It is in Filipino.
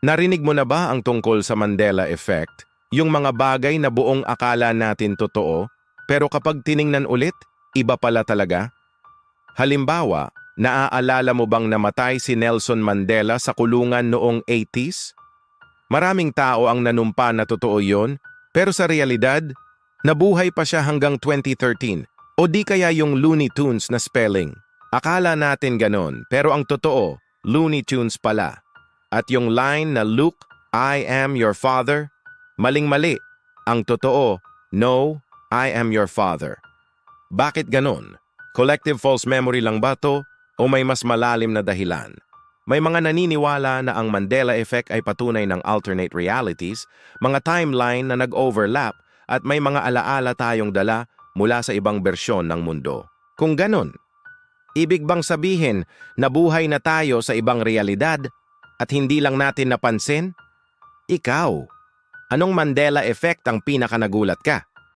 Narinig mo na ba ang tungkol sa Mandela Effect? Yung mga bagay na buong akala natin totoo, pero kapag tiningnan ulit, iba pala talaga? Halimbawa, naaalala mo bang namatay si Nelson Mandela sa kulungan noong 80s? Maraming tao ang nanumpa na totoo yon, pero sa realidad, nabuhay pa siya hanggang 2013 o di kaya yung Looney Tunes na spelling. Akala natin ganon, pero ang totoo, Looney Tunes pala. At yung line na Luke, I am your father, maling-mali. Ang totoo, No, I am your father. Bakit ganon? Collective false memory lang ba to o may mas malalim na dahilan? May mga naniniwala na ang Mandela Effect ay patunay ng alternate realities, mga timeline na nag-overlap at may mga alaala tayong dala mula sa ibang bersyon ng mundo. Kung ganon, ibig bang sabihin na buhay na tayo sa ibang realidad at hindi lang natin napansin? Ikaw, anong Mandela Effect ang pinakanagulat ka?